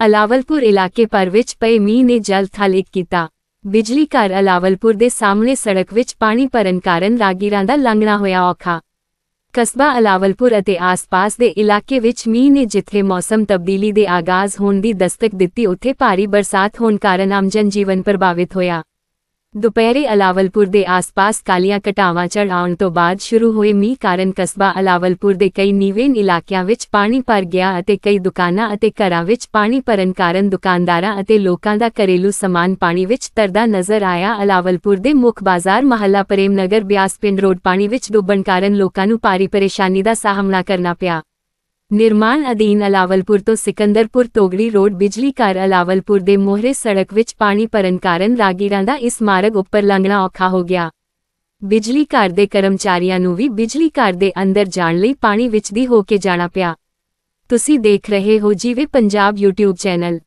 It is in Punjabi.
ਅਲਾਵਲਪੁਰ ਇਲਾਕੇ ਪਰ ਵਿੱਚ ਪਏ ਮੀਂਹ ਨੇ ਜਲ ਥਲ ਕੀਤਾ। ਬਿਜਲੀ ਘਰ ਅਲਾਵਲਪੁਰ ਦੇ ਸਾਹਮਣੇ ਸੜਕ ਵਿੱਚ ਪਾਣੀ ਭਰਨ ਕਾਰਨ ਰਾਗੀਰਾਂ ਦਾ ਲੰਘਣਾ ਹੋਇਆ ਔਖਾ। ਕਸਬਾ ਅਲਾਵਲਪੁਰ ਅਤੇ ਆਸ-ਪਾਸ ਦੇ ਇਲਾਕੇ ਵਿੱਚ ਮੀਂਹ ਨੇ ਜਿੱਥੇ ਮੌਸਮ ਤਬਦੀਲੀ ਦੇ ਆਗਾਜ਼ ਹੋਣ ਦੀ ਦਸਤਕ ਦਿੱਤੀ, ਉੱਥੇ ਭਾਰੀ ਬਰਸਾਤ ਹੋਣ ਕਾਰਨ ਆਮ ਜਨ ਜੀਵਨ ਪ੍ਰਭਾਵਿਤ ਹੋਇਆ। ਦੁਪਹਿਰੇ ਅਲਾਵਲਪੁਰ ਦੇ ਆਸ-ਪਾਸ ਕਾਲੀਆਂ ਘਟਾਵਾਂ ਚੜ੍ਹ ਆਉਣ ਤੋਂ ਬਾਅਦ ਸ਼ੁਰੂ ਹੋਏ ਮੀਂਹ ਕਾਰਨ ਕਸਬਾ ਅਲਾਵਲਪੁਰ ਦੇ ਕਈ ਨੀਵੇਂ ਇਲਾਕਿਆਂ ਵਿੱਚ ਪਾਣੀ ਭਰ ਗਿਆ ਅਤੇ ਕਈ ਦੁਕਾਨਾਂ ਅਤੇ ਘਰਾਂ ਵਿੱਚ ਪਾਣੀ ਭਰਨ ਕਾਰਨ ਦੁਕਾਨਦਾਰਾਂ ਅਤੇ ਲੋਕਾਂ ਦਾ ਘਰੇਲੂ ਸਮਾਨ ਪਾਣੀ ਵਿੱਚ ਤਰਦਾ ਨਜ਼ਰ ਆਇਆ। ਅਲਾਵਲਪੁਰ ਦੇ ਮੁੱਖ ਬਾਜ਼ਾਰ ਮਹੱਲਾ ਪ੍ਰੇਮ ਨਗਰ ਬਿਆਸ ਪਿੰਡ ਰੋਡ ਪਾਣੀ ਵਿੱਚ ਡੁੱਬਣ ਕਾਰਨ ਲੋਕਾਂ ਨੂੰ ਭਾਰੀ ਪਰੇਸ਼ਾਨੀ ਦਾ ਸਾਹਮਣਾ ਕਰਨਾ ਪਿਆ। ਨਿਰਮਾਣ ਅਧੀਨ ਅਲਾਵਲਪੁਰ ਤੋਂ ਸਿਕੰਦਰਪੁਰ ਤੋਗੜੀ ਰੋਡ ਬਿਜਲੀ ਘਰ ਅਲਾਵਲਪੁਰ ਦੇ ਮੋਹਰੇ ਸੜਕ ਵਿੱਚ ਪਾਣੀ ਭਰਨ ਕਾਰਨ ਰਾਗੀਰਾਂ ਦਾ ਇਸ ਮਾਰਗ ਉੱਪਰ ਲੰਘਣਾ ਔਖਾ ਹੋ ਗਿਆ। ਬਿਜਲੀ ਘਰ ਦੇ ਕਰਮਚਾਰੀਆਂ ਨੂੰ ਵੀ ਬਿਜਲੀ ਘਰ ਦੇ ਅੰਦਰ ਜਾਣ ਲਈ ਪਾਣੀ ਵਿੱਚ ਦੀ ਹੋ ਕੇ ਜਾਣਾ ਪਿਆ। ਤੁਸੀਂ ਦੇਖ ਰਹੇ ਹੋ ਜੀਵੇ ਪੰਜਾਬ YouTube ਚੈਨਲ।